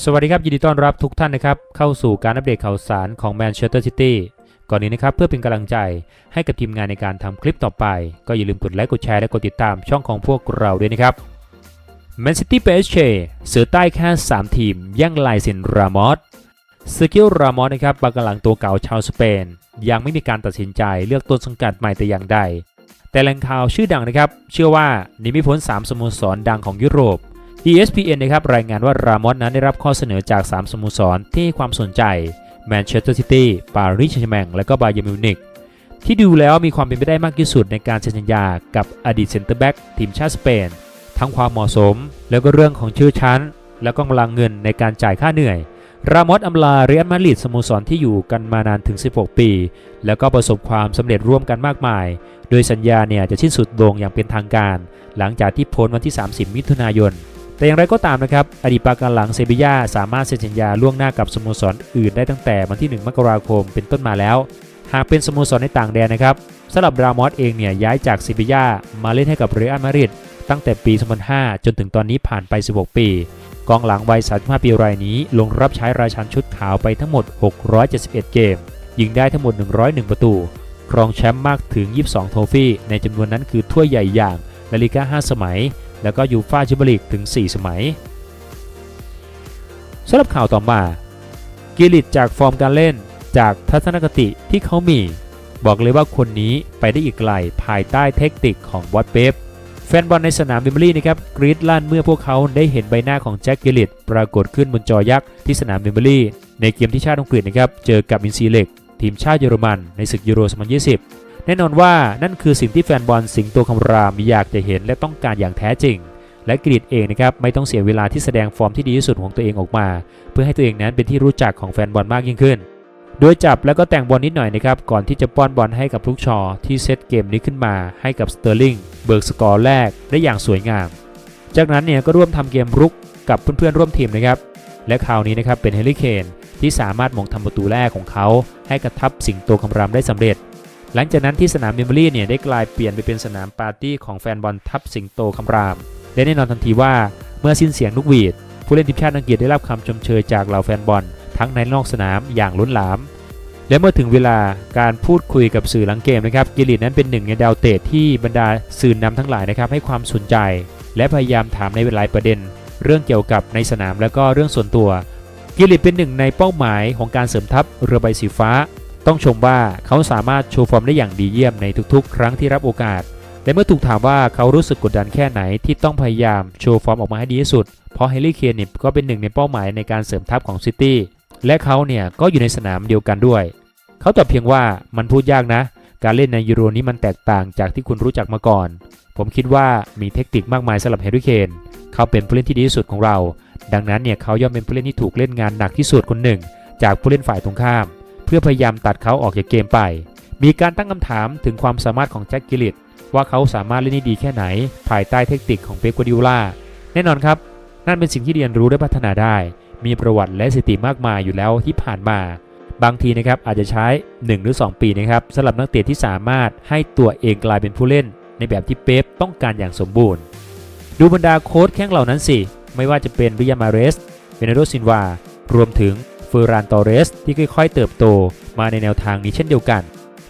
สวัสดีครับ ยินดีต้อนรับทุกท่านนะครับ เข้าสู่การอัปเดตข่าวสารของแมนเชสเตอร์ซิตี้ก่อนนี้นะครับ เพื่อเป็นกำลังใจให้กับทีมงานในการทำคลิปต่อไป ก็อย่าลืมกดไลค์กดแชร์และกดติดตามช่องของพวกเราด้วยนะครับแมนซิตี้เปเชเสือใต้แค่ 3 ทีมแย่งลายเซ็นรามอสสกิลรามอสนะครับบากหลังตัวเก่าชาวสเปน ยังไม่มีการตัดสินใจเลือกต้นสังกัดใหม่แต่อย่างใด แต่แหล่งข่าวชื่อดังนะครับ เชื่อว่าหนีไม่พ้น3สโมสรดังของยุโรป ESPN นะครับรายงานว่ารามอสนั้นได้รับข้อเสนอจาก 3 สโมสรที่ให้ความสนใจแมนเชสเตอร์ซิตี้ปารีสแซงต์แชร์แมงและก็บาเยมิวนิกที่ดูแล้วมีความเป็นไปได้มากที่สุดในการเซ็นสัญญากับอดีตเซนเตอร์แบ็กทีมชาติสเปน ทั้งความเหมาะสม แล้วก็เรื่องของชื่อชั้น แล้วก็กำลังเงินในการจ่ายค่าเหนื่อย รามอสอำลาเรอัลมาดริดสโมสรที่อยู่กันมานานถึง 16 ปี แล้วก็ประสบความสำเร็จร่วมกันมากมาย โดยสัญญาเนี่ยจะสิ้นสุดลงอย่างเป็นทางการ หลังจากที่พ้นวันที่ 30 มิถุนายน แต่อย่างไรก็ตามนะครับ อดีตปาการหลังเซบียาสามารถเซ็นสัญญาล่วงหน้ากับสโมสรอื่นได้ตั้งแต่วันที่ 1 มกราคมเป็นต้นมาแล้ว หากเป็นสโมสรในต่างแดนนะครับสำหรับรามอสเองเนี่ยย้ายจากเซบียามาเล่นให้กับเรอัลมาดริดตั้งแต่ปี 2005 จนถึงตอนนี้ผ่านไป 16 ปี กองหลังวัย 35 ปีรายนี้ ลงรับใช้ราชันชุดขาวไปทั้งหมด 671 เกม ยิงได้ทั้งหมด 101 ประตู ครองแชมป์มากถึง 22 โทฟี่ ในจำนวนนั้นคือถ้วยใหญ่อย่างลาลิก้า 5 สมัย แล้วก็ยูฟ่าแชมเปี้ยนลีกถึง 4 สมัยสำหรับข่าวต่อมา กิลิตจากฟอร์มการเล่นจากทัศนคติที่เขามี บอกเลยว่าคนนี้ไปได้อีกไกลภายใต้เทคนิคของวอตเป๊ปแฟนบอลในสนามวิมเบลลี่นะครับกรีดลั่นเมื่อพวกเขาได้เห็นใบหน้าของแจ็คกิลิตปรากฏขึ้นบนจอยักษ์ที่สนามวิมเบลลี่ในเกมที่ชาติอังกฤษนะครับเจอกับอินซีเล็กทีมชาติเยอรมันในศึกยูโร 2020 แน่นอนว่านั่นคือสิ่งที่แฟนบอลสิงโตคำรามอยากจะเห็นและต้องการอย่างแท้จริง และกรีดเองนะครับไม่ต้องเสียเวลาที่แสดงฟอร์มที่ดีที่สุดของตัวเองออกมา เพื่อให้ตัวเองนั้นเป็นที่รู้จักของแฟนบอลมากยิ่งขึ้น โดยจับแล้วก็แต่งบอลนิดหน่อยนะครับก่อนที่จะป้อนบอลให้กับลูกชอที่เซตเกมนี้ขึ้นมาให้กับสเตอร์ลิงเบิร์กสกอร์แรกได้อย่างสวยงาม จากนั้นเนี่ยก็ร่วมทำเกมรุกกับเพื่อนๆร่วมทีมนะครับและคราวนี้นะครับเป็นเฮลิเคนที่สามารถมงทำประตูแรกของเขา ให้กระทับสิงโตคำรามได้สำเร็จ หลังจากนั้นที่สนามเมมเบรี่เนี่ยได้กลายเปลี่ยนไปเป็นสนามปาร์ตี้ของแฟนบอลทับสิงโตคำราม และแน่นอนทันทีว่าเมื่อสิ้นเสียงลูกหวีด ผู้เล่นทีมชาติอังกฤษได้รับคำชมเชยจากเหล่าแฟนบอล ทั้งในนอกสนามอย่างล้นหลาม และเมื่อถึงเวลาการพูดคุยกับสื่อหลังเกมนะครับกิลิตนั้นเป็นหนึ่งในดาวเตะที่บรรดาสื่อนำทั้งหลายนะครับให้ความสนใจ และพยายามถามในหลายประเด็น เรื่องเกี่ยวกับในสนามและก็เรื่องส่วนตัว กิลิตเป็นหนึ่งในเป้าหมายของการเสริมทัพเรือใบสีฟ้า ต้องชมว่าเขาสามารถโชว์ฟอร์มได้อย่างดีเยี่ยมในทุกๆ ครั้งที่รับโอกาส และเมื่อถูกถามว่าเขารู้สึกกดดันแค่ไหนที่ต้องพยายามโชว์ฟอร์มออกมาให้ดีที่สุด เพราะเฮลิเคนเนี่ยก็เป็นหนึ่งในเป้าหมายในการเสริมทัพของซิตี้ และเขาเนี่ยก็อยู่ในสนามเดียวกันด้วย เขาตอบเพียงว่ามันพูดยากนะ การเล่นในยูโรนี้มันแตกต่างจากที่คุณรู้จักมาก่อน ผมคิดว่ามีเทคนิคมากมายสำหรับเฮริเคนเขาเป็นผู้เล่นที่ดีที่สุดของเรา ดังนั้นเนี่ยเขาย่อมเป็นผู้เล่นที่ถูกเล่นงานหนักที่สุดคนหนึ่ง จากผู้เล่นฝ่ายตรงข้าม พื่อพยายามตัดเขาออกจากเกมไป มีการตั้งคำถามถึงความสามารถของแจ็คกิลิตว่าเขาสามารถเล่นได้ดีแค่ไหน ภายใต้เทคนิคของเป๊กกัวดิโอลาแน่นอนครับ นั่นเป็นสิ่งที่เรียนรู้และพัฒนาได้ มีประวัติและสถิติมากมายอยู่แล้วที่ผ่านมา บางทีนะครับอาจจะใช้ 1 หรือ 2 ปีนะครับสำหรับนักเตะที่สามารถให้ตัวเองกลายเป็นผู้เล่น ในแบบที่เป๊ปต้องการอย่างสมบูรณ์ ดูบรรดาโค้ชแข้งเหล่านั้นสิ ไม่ว่าจะเป็นวิยามาเรสเบเนโดซินวารวมถึง ฟอร์รานตอเรสที่ค่อยๆ เติบโตมาในแนวทางนี้เช่นเดียวกัน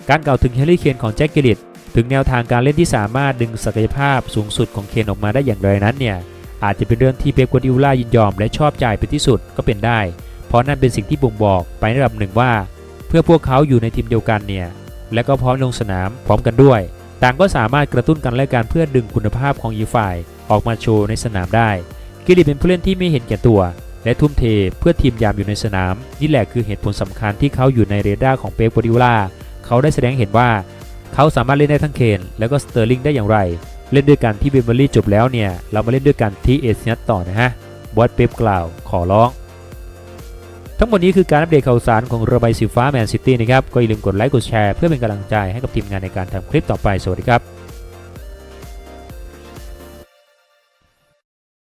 การกล่าวถึงเฮลิเคนของแจ็คเกลิตถึงแนวทางการเล่นที่สามารถดึงศักยภาพสูงสุดของเคนออกมาได้อย่างไรนั้นเนี่ยอาจจะเป็นเรื่องที่เป๊ปกัวดิโอลายินยอมและชอบใจเป็นที่สุดก็เป็นได้ เพราะนั่นเป็นสิ่งที่บ่งบอกไประดับหนึ่งว่า เพื่อพวกเขาอยู่ในทีมเดียวกันเนี่ยและก็พร้อมลงสนามพร้อมกันด้วย ต่างก็สามารถกระตุ้นกันและกันเพื่อดึงคุณภาพของอีกฝ่าย ออกมาโชว์ในสนามได้ กิลิเป็นผู้เล่นที่ไม่เห็นแก่ตัว และทุ่มเทเพื่อทีมยามอยู่ในสนาม นี่แหละคือเหตุผลสำคัญที่เขาอยู่ในเรดาร์ของเป๊ปกัวดิโอลาเขาได้แสดงเห็นว่า เขาสามารถเล่นได้ทั้งเคนแล้วก็สเตอร์ลิงได้อย่างไร เล่นด้วยกันที่เบมเบอรี่จบแล้วเนี่ย เรามาเล่นด้วยกันที่เอเซียต่อนะฮะบอสเป๊ปกล่าวขอร้อง ทั้งหมดนี้คือการอัปเดตข่าวสารของเรือใบสีฟ้าแมนซิตี้นะครับก็อย่าลืมกดไลค์กดแชร์เพื่อเป็นกำลังใจให้กับทีมงานในการทำคลิปต่อไปสวัสดีครับ